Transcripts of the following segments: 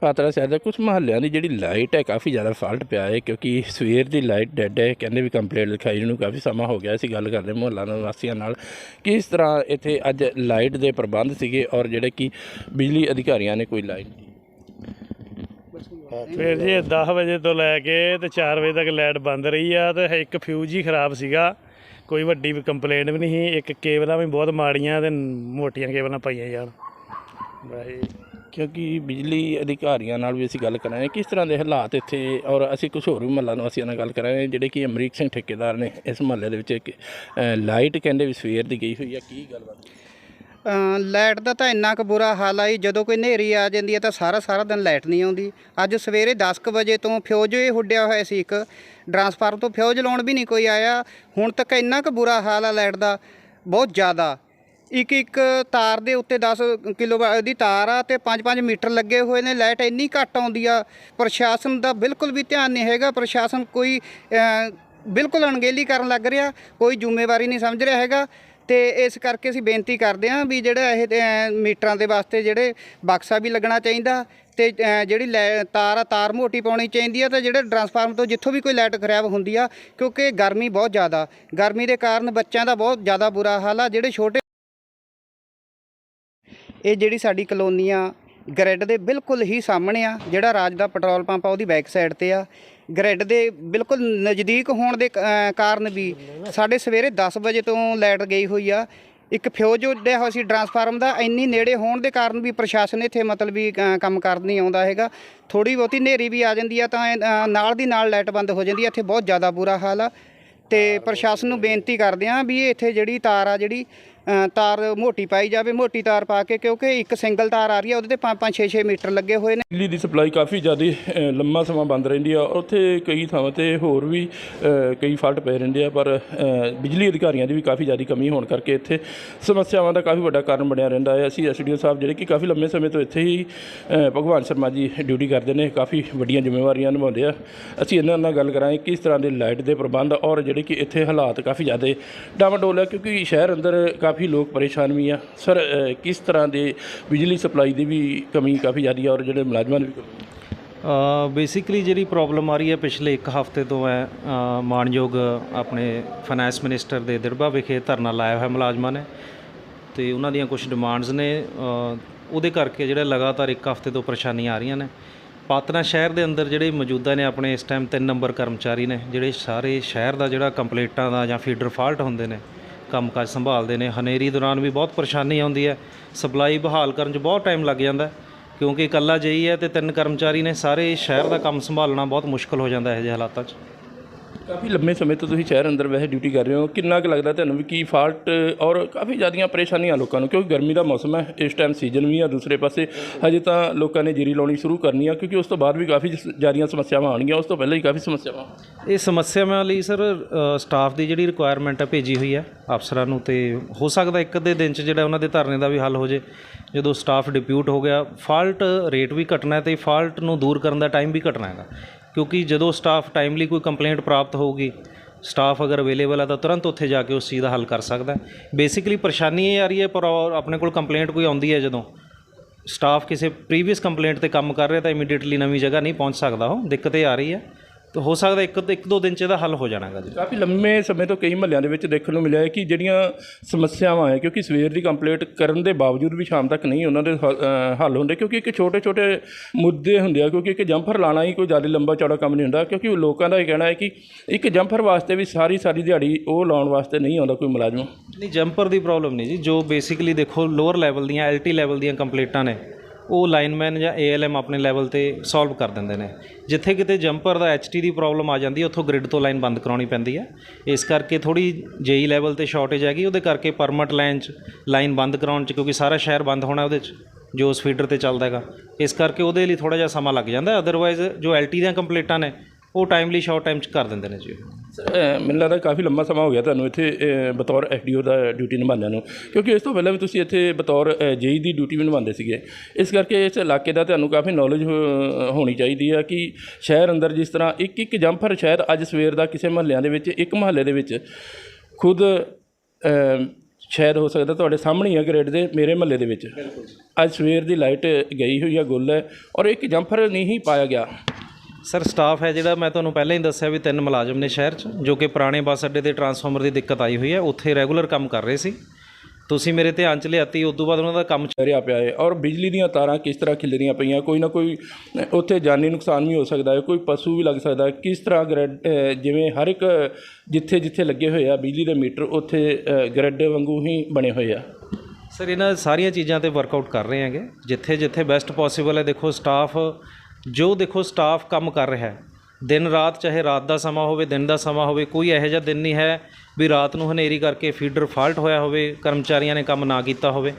ਪਾਤਰਾ ਸ਼ਹਿਰ ਦੇ ਕੁਝ ਮਹੱਲਿਆਂ ਦੀ ਜਿਹੜੀ ਲਾਈਟ ਹੈ ਕਾਫੀ ਜ਼ਿਆਦਾ ਫਾਲਟ ਪਿਆ ਹੈ ਕਿਉਂਕਿ ਸਵੇਰ ਦੀ ਲਾਈਟ ਡੈੱਡ ਹੈ, ਕਹਿੰਦੇ ਵੀ ਕੰਪਲੇਂਟ ਲਿਖਾਈ ਨੂੰ ਕਾਫੀ ਸਮਾਂ ਹੋ ਗਿਆ ਸੀ ਗੱਲ ਕਰਦੇ ਮੁਹੱਲਾ ਨਿਵਾਸੀਆਂ ਨਾਲ। ਕਿ ਇਸ ਤਰ੍ਹਾਂ ਇੱਥੇ ਅੱਜ ਲਾਈਟ ਦੇ ਪ੍ਰਬੰਧ ਸੀਗੇ ਔਰ ਜਿਹੜੇ ਕਿ ਬਿਜਲੀ ਅਧਿਕਾਰੀਆਂ ਨੇ ਕੋਈ ਲਾਈਟ ਫਿਰ ਜੀ 10 ਵਜੇ ਤੋਂ ਲੈ ਕੇ ਤੇ 4 ਵਜੇ ਤੱਕ ਲਾਈਟ ਬੰਦ ਰਹੀ ਆ ਤੇ ਇੱਕ ਫਿਊਜ਼ ਹੀ ਖਰਾਬ ਸੀਗਾ। ਕੋਈ ਵੱਡੀ ਵੀ ਕੰਪਲੇਂਟ ਵੀ ਨਹੀਂ ਸੀ, ਇੱਕ ਕੇਬਲਾਂ ਵੀ ਬਹੁਤ ਮਾੜੀਆਂ ਤੇ ਮੋਟੀਆਂ ਕੇਬਲਾਂ ਪਾਈਆਂ ਜਾਣ ਬਾਈ ਕਿਉਂਕਿ ਬਿਜਲੀ ਅਧਿਕਾਰੀਆਂ ਨਾਲ ਵੀ ਅਸੀਂ ਗੱਲ ਕਰਾਂਗੇ ਕਿਸ ਤਰ੍ਹਾਂ ਦੇ ਹਾਲਾਤ ਇੱਥੇ ਔਰ ਅਸੀਂ ਕੁਝ ਹੋਰ ਵੀ ਮਹੱਲਾ ਇਹਨਾਂ ਨਾਲ ਗੱਲ ਕਰਾਂਗੇ ਜਿਹੜੇ ਕਿ ਅਮਰੀਕ ਸਿੰਘ ਠੇਕੇਦਾਰ ਨੇ ਇਸ ਮਹੱਲੇ ਦੇ ਵਿੱਚ ਇੱਕ ਲਾਈਟ ਕਹਿੰਦੇ ਵੀ ਸਵੇਰ ਦੀ ਗਈ ਹੋਈ ਆ ਕੀ ਗੱਲਬਾਤ ਲਾਈਟ ਦਾ ਤਾਂ ਇੰਨਾ ਕੁ ਬੁਰਾ ਹਾਲ ਆ ਜੀ, ਜਦੋਂ ਕੋਈ ਹਨੇਰੀ ਆ ਜਾਂਦੀ ਹੈ ਤਾਂ ਸਾਰਾ ਸਾਰਾ ਦਿਨ ਲਾਈਟ ਨਹੀਂ ਆਉਂਦੀ। ਅੱਜ ਸਵੇਰੇ 10 ਕੁ ਵਜੇ ਤੋਂ ਫਿਊਜ਼ ਹੀ ਉੱਡਿਆ ਹੋਇਆ ਸੀ ਇੱਕ, ਟਰਾਂਸਫਾਰਮ ਤੋਂ ਫਿਊਜ਼ ਲਾਉਣ ਵੀ ਨਹੀਂ ਕੋਈ ਆਇਆ। ਹੁਣ ਤੱਕ ਇੰਨਾ ਕੁ ਬੁਰਾ ਹਾਲ ਆ ਲਾਈਟ ਦਾ, ਬਹੁਤ ਜ਼ਿਆਦਾ। ਇੱਕ ਇੱਕ ਤਾਰ ਦੇ ਉੱਤੇ 10 ਕਿਲੋ ਦੀ ਤਾਰ ਆ ਤੇ 5-5 ਮੀਟਰ ਲੱਗੇ ਹੋਏ ਨੇ, ਲਾਈਟ ਇੰਨੀ ਘੱਟ ਆਉਂਦੀ ਆ, ਪ੍ਰਸ਼ਾਸਨ ਦਾ ਬਿਲਕੁਲ ਵੀ ਧਿਆਨ ਨਹੀਂ ਹੈਗਾ, ਪ੍ਰਸ਼ਾਸਨ ਕੋਈ ਬਿਲਕੁਲ ਅਣਗਹਿਲੀ ਕਰਨ ਲੱਗ ਰਿਹਾ, ਕੋਈ ਜ਼ਿੰਮੇਵਾਰੀ ਨਹੀਂ ਸਮਝ ਰਿਹਾ ਹੈਗਾ ਤੇ ਇਸ ਕਰਕੇ ਅਸੀਂ ਬੇਨਤੀ ਕਰਦੇ ਹਾਂ ਵੀ ਜਿਹੜਾ ਇਹ ਮੀਟਰਾਂ ਦੇ ਵਾਸਤੇ ਜਿਹੜੇ ਬਕਸਾ ਵੀ ਲੱਗਣਾ ਚਾਹੀਦਾ ਤੇ ਜਿਹੜੀ ਲੈ- ਤਾਰ ਆ, ਤਾਰ ਮੋਟੀ ਪਾਉਣੀ ਚਾਹੀਦੀ ਆ ਤੇ ਜਿਹੜੇ ਟਰਾਂਸਫਾਰਮਰ ਤੋਂ ਜਿੱਥੋਂ ਵੀ ਕੋਈ ਲਾਈਟ ਖਰਾਬ ਹੁੰਦੀ ਆ, ਕਿਉਂਕਿ ਗਰਮੀ ਬਹੁਤ ਜ਼ਿਆਦਾ, ਗਰਮੀ ਦੇ ਕਾਰਨ ਬੱਚਿਆਂ ਦਾ ਬਹੁਤ ਜ਼ਿਆਦਾ ਬੁਰਾ ਹਾਲ ਆ, ਜਿਹੜੇ ਛੋਟੇ ਇਹ ਜਿਹੜੀ ਸਾਡੀ ਕਲੋਨੀ ਆ ਗ੍ਰਿਡ ਦੇ ਬਿਲਕੁਲ ਹੀ ਸਾਹਮਣੇ ਆ ਜਿਹੜਾ ਰਾਜ ਦਾ ਪੈਟਰੋਲ ਪੰਪ ਆ ਉਹਦੀ ਬੈਕ ਸਾਈਡ ਤੇ ਆ। ਗ੍ਰਿਡ ਦੇ ਬਿਲਕੁਲ ਨਜ਼ਦੀਕ ਹੋਣ ਦੇ ਕ- ਕਾਰਨ ਵੀ ਸਾਡੇ ਸਵੇਰੇ 10 ਵਜੇ ਤੋਂ ਲਾਈਟ ਗਈ ਹੋਈ ਆ। ਇੱਕ ਫਿਊਜ਼ ਉੱਡਿਆ ਹੋਇਆ ਸੀ ਟਰਾਂਸਫਾਰਮ ਦਾ ਇੰਨੀ ਨੇੜੇ ਹੋਣ ਦੇ ਕਾਰਨ ਵੀ ਪ੍ਰਸ਼ਾਸਨ ਇੱਥੇ ਮਤਲਬ ਵੀ ਕੰਮ ਕਰਨ ਨਹੀਂ ਆਉਂਦਾ ਹੈਗਾ। ਥੋੜੀ ਬਹੁਤੀ ਹਨੇਰੀ ਵੀ ਆ ਜਾਂਦੀ ਆ ਤਾਂ ਇਹ, ਨਾਲ ਦੀ ਨਾਲ ਲਾਈਟ ਬੰਦ ਹੋ ਜਾਂਦੀ ਆ। ਇੱਥੇ ਬਹੁਤ ਜ਼ਿਆਦਾ ਬੁਰਾ ਹਾਲ ਆ ਤੇ ਪ੍ਰਸ਼ਾਸਨ ਨੂੰ ਬੇਨਤੀ ਕਰਦੇ ਆ ਵੀ ਇੱਥੇ ਜਿਹੜੀ ਤਾਰ ਆ ਜਿਹੜੀ ਤਾਰ ਮੋਟੀ ਪਾਈ ਜਾਵੇ, ਮੋਟੀ ਤਾਰ ਪਾ ਕੇ, ਕਿਉਂਕਿ ਇੱਕ ਸਿੰਗਲ ਤਾਰ ਆ ਰਹੀ ਹੈ ਉਹਦੇ ਤੇ 5-5 6-6 ਮੀਟਰ ਲੱਗੇ ਹੋਏ ਨੇ। ਬਿਜਲੀ ਦੀ ਸਪਲਾਈ ਕਾਫੀ ਜ਼ਿਆਦਾ ਲੰਮਾ ਸਮਾਂ ਬੰਦ ਰਹਿੰਦੀ ਆ। ਉੱਥੇ ਕਈ ਥਾਵਾਂ ਤੇ ਹੋਰ ਵੀ ਕਈ ਫਾਲਟ ਪਏ ਰਹਿੰਦੇ ਆ, ਪਰ ਬਿਜਲੀ ਅਧਿਕਾਰੀਆਂ ਦੀ ਵੀ ਕਾਫੀ ਜ਼ਿਆਦਾ ਕਮੀ ਹੋਣ ਕਰਕੇ ਇੱਥੇ ਸਮੱਸਿਆਵਾਂ ਦਾ ਕਾਫੀ ਵੱਡਾ ਕਾਰਨ ਬਣਿਆ ਰਹਿੰਦਾ ਹੈ। ਅਸੀਂ ਐਸਡੀਓ ਸਾਹਿਬ ਜਿਹੜੇ ਕਿ ਕਾਫੀ ਲੰਮੇ ਸਮੇਂ ਤੋਂ ਇੱਥੇ ਹੀ ਭਗਵਾਨ ਸ਼ਰਮਾ ਜੀ ਡਿਊਟੀ ਕਰਦੇ ਨੇ, ਕਾਫੀ ਵੱਡੀਆਂ ਜ਼ਿੰਮੇਵਾਰੀਆਂ ਨਿਭਾਉਂਦੇ ਆ। ਅਸੀਂ ਇਹਨਾਂ ਨਾਲ ਗੱਲ ਕਰਾਂਗੇ ਕਿਸ ਤਰ੍ਹਾਂ ਦੇ ਲਾਈਟ ਦੇ ਪ੍ਰਬੰਧ ਔਰ ਜਿਹੜੇ ਕਿ ਇੱਥੇ ਹਾਲਾਤ ਕਾਫੀ ਜ਼ਿਆਦਾ ਡਾਵਾਡੋਲ ਹੈ ਕਿਉਂਕਿ ਸ਼ਹਿਰ ਅੰਦਰ ਕਾਫੀ ਲੋਕ ਪਰੇਸ਼ਾਨ ਵੀ ਆ। ਸਰ ਅ, ਕਿਸ ਤਰ੍ਹਾਂ ਦੇ ਬਿਜਲੀ ਸਪਲਾਈ ਦੀ ਵੀ ਕਮੀ ਕਾਫੀ ਜ਼ਿਆਦੀ ਆ ਔਰ ਜਿਹੜੇ ਮੁਲਾਜ਼ਮਾਂ ਦੀ ਵੀ ਕਮੀ? ਬੇਸਿਕਲੀ ਜਿਹੜੀ ਪ੍ਰੋਬਲਮ ਆ ਰਹੀ ਹੈ ਪਿਛਲੇ ਇੱਕ ਹਫ਼ਤੇ ਤੋਂ ਹੈ ਅ, ਮਾਣਯੋਗ ਆਪਣੇ ਫਾਈਨੈਂਸ ਮਿਨਿਸਟਰ ਦੇ ਦਿੜਬਾ ਵਿਖੇ ਧਰਨਾ ਲਾਇਆ ਹੋਇਆ ਮੁਲਾਜ਼ਮਾਂ ਨੇ। ਤੇ ਉਹਨਾਂ ਦੀਆਂ ਕੁਝ ਡਿਮਾਂਡਸ ਨੇ ਅ, ਉਹਦੇ ਕਰਕੇ ਜਿਹੜਾ ਲਗਾਤਾਰ ਇੱਕ ਹਫ਼ਤੇ ਤੋਂ ਪਰੇਸ਼ਾਨੀਆਂ ਆ ਰਹੀਆਂ ਨੇ। ਪਾਤਨਾ ਸ਼ਹਿਰ ਦੇ ਅੰਦਰ ਜਿਹੜੇ ਮੌਜੂਦਾ ਨੇ ਆਪਣੇ ਇਸ ਟਾਈਮ 3 ਨੰਬਰ ਕਰਮਚਾਰੀ ਨੇ ਜਿਹੜੇ ਸਾਰੇ ਸ਼ਹਿਰ ਦਾ ਜਿਹੜਾ ਕੰਪਲੀਟਾਂ ਦਾ ਜਾਂ ਫੀਡਰ ਫਾਲਟ ਹੁੰਦੇ ਨੇ ਕੰਮਕਾਜ ਸੰਭਾਲਦੇ ਨੇ। ਹਨੇਰੀ ਦੌਰਾਨ ਵੀ ਬਹੁਤ ਪਰੇਸ਼ਾਨੀ ਆਉਂਦੀ ਹੈ। ਸਪਲਾਈ ਬਹਾਲ ਕਰਨ 'ਚ ਬਹੁਤ ਟਾਈਮ ਲੱਗ ਜਾਂਦਾ ਕਿਉਂਕਿ ਇਕੱਲਾ ਜਈ ਹੈ ਤੇ ਤਿੰਨ ਕਰਮਚਾਰੀ ਨੇ। ਸਾਰੇ ਸ਼ਹਿਰ ਦਾ ਕੰਮ ਸੰਭਾਲਣਾ ਬਹੁਤ ਮੁਸ਼ਕਲ ਹੋ ਜਾਂਦਾ ਇਹੋ ਜਿਹੇ ਹਾਲਾਤਾਂ 'ਚ। ਕਾਫੀ ਲੰਮੇ ਸਮੇਂ ਤੋਂ ਤੁਸੀਂ ਸ਼ਹਿਰ ਅੰਦਰ ਵੈਸੇ ਡਿਊਟੀ ਕਰ ਰਹੇ ਹੋ। ਕਿੰਨਾ ਕੁ ਲੱਗਦਾ ਤੁਹਾਨੂੰ ਵੀ ਕੀ ਫਾਲਟ ਔਰ ਕਾਫੀ ਜ਼ਿਆਦੀਆਂ ਪਰੇਸ਼ਾਨੀਆਂ ਲੋਕਾਂ ਨੂੰ? ਕਿਉਂਕਿ ਗਰਮੀ ਦਾ ਮੌਸਮ ਹੈ, ਇਸ ਟਾਈਮ ਸੀਜ਼ਨ ਵੀ ਆ, ਦੂਸਰੇ ਪਾਸੇ ਹਜੇ ਤਾਂ ਲੋਕਾਂ ਨੇ ਜੀਰੀ ਲਾਉਣੀ ਸ਼ੁਰੂ ਕਰਨੀ ਆ, ਕਿਉਂਕਿ ਉਸ ਤੋਂ ਬਾਅਦ ਵੀ ਕਾਫੀ ਜ਼ਿਆਦੀਆਂ ਸਮੱਸਿਆਵਾਂ ਆਉਣਗੀਆਂ, ਉਸ ਤੋਂ ਪਹਿਲਾਂ ਹੀ ਕਾਫੀ ਸਮੱਸਿਆਵਾਂ ਇਹ ਸਮੱਸਿਆਵਾਂ ਲਈ ਸਰ ਸਟਾਫ ਦੀ ਜਿਹੜੀ ਰਿਕੁਆਇਰਮੈਂਟ ਆ ਭੇਜੀ ਹੋਈ ਹੈ ਅਫਸਰਾਂ ਨੂੰ ਤੇ ਹੋ ਸਕਦਾ ਇੱਕ ਅੱਧੇ ਦਿਨ 'ਚ ਜਿਹੜਾ ਉਹਨਾਂ ਦੇ ਧਰਨੇ ਦਾ ਵੀ ਹੱਲ ਹੋ ਜੇ, ਜਦੋਂ ਸਟਾਫ ਡਿਪਿਊਟ ਹੋ ਗਿਆ ਫਾਲਟ ਰੇਟ ਵੀ ਘਟਣਾ ਹੈ ਤੇ ਫਾਲਟ ਨੂੰ ਦੂਰ ਕਰਨ ਦਾ ਟਾਈਮ ਵੀ ਘਟਣਾ ਹੈਗਾ। ਕਿਉਂਕਿ ਜਦੋਂ ਸਟਾਫ ਟਾਈਮਲੀ ਕੋਈ ਕੰਪਲੇਂਟ ਪ੍ਰਾਪਤ ਹੋਊਗੀ ਸਟਾਫ ਅਗਰ ਅਵੇਲੇਬਲ ਆ ਤਾਂ ਤੁਰੰਤ ਉੱਥੇ ਜਾ ਕੇ ਉਸ ਚੀਜ਼ ਦਾ ਹੱਲ ਕਰ ਸਕਦਾ ਬੇਸਿਕਲੀ ਪਰੇਸ਼ਾਨੀ ਇਹ ਆ ਰਹੀ ਹੈ, ਪਰ ਉਹ ਆਪਣੇ ਕੋਲ ਕੰਪਲੇਂਟ ਕੋਈ ਆਉਂਦੀ ਹੈ ਜਦੋਂ ਸਟਾਫ ਕਿਸੇ ਪ੍ਰੀਵੀਅਸ ਕੰਪਲੇਂਟ ਤੇ ਕੰਮ ਕਰ ਰਿਹਾ ਤਾਂ ਇਮੀਡੀਏਟਲੀ ਨਵੀਂ ਜਗ੍ਹਾ ਨਹੀਂ ਪਹੁੰਚ ਸਕਦਾ ਉਹ, ਦਿੱਕਤ ਇਹ ਆ ਰਹੀ ਹੈ। ਤਾਂ ਹੋ ਸਕਦਾ ਇੱਕ ਇੱਕ ਦੋ ਦਿਨ ਚ ਇਹਦਾ ਹੱਲ ਹੋ ਜਾਣਾ ਹੈਗਾ ਜੀ। ਕਾਫੀ ਲੰਮੇ ਸਮੇਂ ਤੋਂ ਕਈ ਮਹੱਲਿਆਂ ਦੇ ਵਿੱਚ ਦੇਖਣ ਨੂੰ ਮਿਲਿਆ ਹੈ ਕਿ ਜਿਹੜੀਆਂ ਸਮੱਸਿਆਵਾਂ ਹੈ ਕਿਉਂਕਿ ਸਵੇਰ ਦੀ ਕੰਪਲੀਟ ਕਰਨ ਦੇ ਬਾਵਜੂਦ ਵੀ ਸ਼ਾਮ ਤੱਕ ਨਹੀਂ ਉਹਨਾਂ ਦੇ ਹੱਲ ਹੁੰਦੇ ਕਿਉਂਕਿ ਇੱਕ ਛੋਟੇ ਛੋਟੇ ਮੁੱਦੇ ਹੁੰਦੇ ਆ ਕਿਉਂਕਿ ਇੱਕ ਜੰਪਰ ਲਾਣਾ ਹੀ ਕੋਈ ਜ਼ਿਆਦਾ ਲੰਬਾ ਚੌੜਾ ਕੰਮ ਨਹੀਂ ਹੁੰਦਾ ਕਿਉਂਕਿ ਲੋਕਾਂ ਦਾ ਇਹ ਕਹਿਣਾ ਹੈ ਕਿ ਇੱਕ ਜੰਪਰ ਵਾਸਤੇ ਵੀ ਸਾਰੀ ਸਾਰੀ ਦਿਹਾੜੀ ਉਹ ਲਾਉਣ ਵਾਸਤੇ ਨਹੀਂ ਆਉਂਦਾ ਕੋਈ ਮੁਲਾਜ਼ਮ। ਨਹੀਂ ਜੰਪਰ ਦੀ ਪ੍ਰੋਬਲਮ ਨਹੀਂ ਜੀ ਜੋ ਬੇਸਿਕਲੀ ਦੇਖੋ ਲੋਅਰ ਲੈਵਲ ਦੀਆਂ ਐਲਟੀ ਲੈਵਲ ਦੀਆਂ ਕੰਪਲੀਟਾਂ ਨੇ ਉਹ ਲਾਈਨਮੈਨ ਜਾਂ ਏਐਲਐਮ ਆਪਣੇ ਲੈਵਲ ਤੇ ਸੋਲਵ ਕਰ ਦਿੰਦੇ ਨੇ। ਜਿੱਥੇ ਕਿਤੇ ਜੰਪਰ ਦਾ ਐਚਟੀ ਦੀ ਪ੍ਰੋਬਲਮ ਆ ਜਾਂਦੀ, ਉੱਥੋਂ ਗ੍ਰਿਡ ਤੋਂ ਲਾਈਨ ਬੰਦ ਕਰਾਉਣੀ ਪੈਂਦੀ ਹੈ। ਇਸ ਕਰਕੇ ਥੋੜੀ ਜੇਈ ਲੈਵਲ ਤੇ ਸ਼ਾਰਟੇਜ ਹੈਗੀ, ਉਹਦੇ ਕਰਕੇ ਪਰਮਟ ਲਾਈਨ 'ਚ ਲਾਈਨ ਬੰਦ ਕਰਾਉਣ 'ਚ, ਕਿਉਂਕਿ ਸਾਰਾ ਸ਼ਹਿਰ ਬੰਦ ਹੋਣਾ ਉਹਦੇ 'ਚ, ਜੋ ਉਸ ਫੀਡਰ ਤੇ ਚੱਲਦਾ ਹੈਗਾ। ਇਸ ਕਰਕੇ ਉਹਦੇ ਲਈ ਥੋੜਾ ਜਿਹਾ ਸਮਾਂ ਲੱਗ ਜਾਂਦਾ ਅਦਰਵਾਈਜ਼ ਜੋ ਐਲਟੀ ਦੀਆਂ ਕੰਪਲੀਟਾਂ ਨੇ ਉਹ ਟਾਈਮਲੀ ਸ਼ਾਰਟ ਟਾਈਮ 'ਚ ਕਰ ਦਿੰਦੇ ਨੇ ਜੀ ਸਰ, ਅ, ਮੈਨੂੰ ਲੱਗਦਾ ਕਾਫੀ ਲੰਮਾ ਸਮਾਂ ਹੋ ਗਿਆ ਤੁਹਾਨੂੰ ਇੱਥੇ ਅ, ਬਤੌਰ ਐਸਡੀਓ ਦਾ ਡਿਊਟੀ ਨਿਭਾਉਂਦਿਆਂ ਨੂੰ। ਕਿਉਂਕਿ ਇਸ ਤੋਂ ਪਹਿਲਾਂ ਵੀ ਤੁਸੀਂ ਇੱਥੇ ਬਤੌਰ ਜੇਈ ਦੀ ਡਿਊਟੀ ਵੀ ਨਿਭਾਉਂਦੇ ਸੀਗੇ। ਇਸ ਕਰਕੇ ਇਸ ਇਲਾਕੇ ਦਾ ਤੁਹਾਨੂੰ ਕਾਫੀ ਨੌਲੇਜ ਹੋਣੀ ਚਾਹੀਦੀ ਆ ਕਿ ਸ਼ਹਿਰ ਅੰਦਰ ਜਿਸ ਤਰ੍ਹਾਂ ਇੱਕ ਇੱਕ ਜੰਪਰ ਸ਼ਾਇਦ ਅੱਜ ਸਵੇਰ ਦਾ ਕਿਸੇ ਮਹੱਲਿਆਂ ਦੇ ਵਿੱਚ ਇੱਕ ਮਹੱਲੇ ਦੇ ਵਿੱਚ ਖੁਦ ਅ, ਸ਼ਾਇਦ ਹੋ ਸਕਦਾ ਤੁਹਾਡੇ ਸਾਹਮਣੇ ਹੀ ਆ ਗ੍ਰਿਡ ਦੇ ਮੇਰੇ ਮਹੱਲੇ ਦੇ ਵਿੱਚ। ਅੱਜ ਸਵੇਰ ਦੀ ਲਾਈਟ ਗਈ ਹੋਈ ਆ ਗੁੱਲ ਹੈ ਔਰ ਇੱਕ ਜੰਪਰ ਨਹੀਂ ਪਾਇਆ ਗਿਆ। ਸਰ ਸਟਾਫ ਹੈ ਜਿਹੜਾ ਮੈਂ ਤੁਹਾਨੂੰ ਪਹਿਲਾਂ ਹੀ ਦੱਸਿਆ ਵੀ ਤਿੰਨ ਮੁਲਾਜ਼ਮ ਨੇ ਸ਼ਹਿਰ 'ਚ ਜੋ ਕਿ ਪੁਰਾਣੇ ਬੱਸ ਅੱਡੇ ਤੇ ਟਰਾਂਸਫਾਰਮਰ ਦੀ ਦਿੱਕਤ ਆਈ ਹੋਈ ਹੈ। ਉੱਥੇ ਰੈਗੂਲਰ ਕੰਮ ਕਰ ਰਹੇ ਸੀ। ਤੁਸੀਂ ਮੇਰੇ ਧਿਆਨ 'ਚ ਲਿਆਤੀ ਉਸ ਤੋਂ ਬਾਅਦ ਉਹਨਾਂ ਦਾ ਕੰਮ ਚਰਿਆ ਪਿਆ ਹੈ ਔਰ ਬਿਜਲੀ ਦੀਆਂ ਤਾਰਾਂ ਕਿਸ ਤਰ੍ਹਾਂ ਖਿਲਰੀਆਂ ਪਈਆਂ? ਕੋਈ ਨਾ ਕੋਈ ਉੱਥੇ ਜਾਨੀ ਨੁਕਸਾਨ ਵੀ ਹੋ ਸਕਦਾ ਹੈ ਕੋਈ ਪਸ਼ੂ ਵੀ ਲੱਗ ਸਕਦਾ ਹੈ। ਕਿਸ ਤਰ੍ਹਾਂ ਗ੍ਰਿਡ ਜਿਵੇਂ ਹਰ ਇੱਕ ਜਿੱਥੇ ਜਿੱਥੇ ਲੱਗੇ ਹੋਏ ਆ ਬਿਜਲੀ ਦੇ ਮੀਟਰ ਉੱਥੇ ਗ੍ਰਿਡ ਵਾਂਗੂ ਹੀ ਬਣੇ ਹੋਏ ਆ। ਸਰ ਇਹਨਾਂ ਸਾਰੀਆਂ ਚੀਜ਼ਾਂ ਤੇ ਵਰਕਆਊਟ ਕਰ ਰਹੇ ਹੈਗੇ। ਜਿੱਥੇ ਜਿੱਥੇ ਬੈਸਟ ਪੋਸੀਬਲ ਹੈ ਦੇਖੋ ਸਟਾਫ ਜੋ ਦੇਖੋ ਸਟਾਫ ਕੰਮ ਕਰ ਰਿਹਾ ਹੈ। ਦਿਨ ਰਾਤ ਚਾਹੇ ਰਾਤ ਦਾ ਸਮਾਂ ਹੋਵੇ, ਦਿਨ ਦਾ ਸਮਾਂ ਹੋਵੇ, ਕੋਈ ਇਹੋ ਜਿਹਾ ਦਿਨ ਨਹੀਂ ਹੈ ਵੀ ਰਾਤ ਨੂੰ ਹਨੇਰੀ ਕਰਕੇ ਫੀਡਰ ਫਾਲਟ ਹੋਇਆ ਹੋਵੇ, ਕਰਮਚਾਰੀਆਂ ਨੇ ਕੰਮ ਨਾ ਕੀਤਾ ਹੋਵੇ।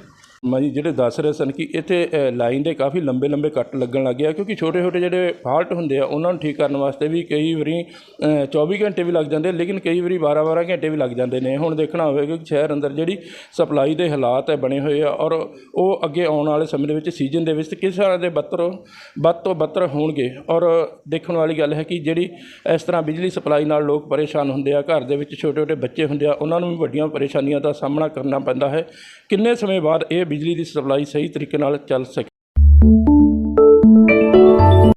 ਮੈਂ ਜਿਹੜੇ ਦੱਸ ਰਹੇ ਸਨ ਕਿ ਇੱਥੇ ਲਾਈਨ ਦੇ ਕਾਫੀ ਲੰਬੇ ਲੰਬੇ ਕੱਟ ਲੱਗਣ ਲੱਗੇ ਆ ਕਿਉਂਕਿ ਛੋਟੇ ਛੋਟੇ ਜਿਹੜੇ ਫਾਲਟ ਹੁੰਦੇ ਆ ਉਹਨਾਂ ਨੂੰ ਠੀਕ ਕਰਨ ਵਾਸਤੇ ਵੀ ਕਈ ਵਾਰੀ ਅ, 24 ਘੰਟੇ ਵੀ ਲੱਗ ਜਾਂਦੇ ਲੇਕਿਨ ਕਈ ਵਾਰੀ 12 12 ਘੰਟੇ ਵੀ ਲੱਗ ਜਾਂਦੇ ਨੇ। ਹੁਣ ਦੇਖਣਾ ਹੋਵੇਗਾ ਕਿ ਸ਼ਹਿਰ ਅੰਦਰ ਜਿਹੜੀ ਸਪਲਾਈ ਦੇ ਹਾਲਾਤ ਹੈ ਬਣੇ ਹੋਏ ਆ ਔਰ ਉਹ ਅੱਗੇ ਆਉਣ ਵਾਲੇ ਸਮੇਂ ਦੇ ਵਿੱਚ ਸੀਜ਼ਨ ਦੇ ਵਿੱਚ ਕਿਸ ਤਰ੍ਹਾਂ ਦੇ ਬੱਤਰ ਵੱਧ ਤੋਂ ਬੱਤਰ ਹੋਣਗੇ? ਔਰ ਦੇਖਣ ਵਾਲੀ ਗੱਲ ਹੈ ਕਿ ਜਿਹੜੀ ਇਸ ਤਰ੍ਹਾਂ ਬਿਜਲੀ ਸਪਲਾਈ ਨਾਲ ਲੋਕ ਪਰੇਸ਼ਾਨ ਹੁੰਦੇ ਆ ਘਰ ਦੇ ਵਿੱਚ ਛੋਟੇ ਛੋਟੇ ਬੱਚੇ ਹੁੰਦੇ ਆ ਉਹਨਾਂ ਨੂੰ ਵੀ ਵੱਡੀਆਂ ਪਰੇਸ਼ਾਨੀਆਂ ਦਾ ਸਾਹਮਣਾ ਕਰਨਾ ਪੈਂਦਾ ਹੈ। ਕਿੰਨੇ ਸਮੇਂ ਬਾਅਦ ਇਹ ਬਿਜਲੀ ਦੀ ਸਪਲਾਈ ਸਹੀ ਤਰੀਕੇ ਨਾਲ ਚੱਲ ਸਕੇ।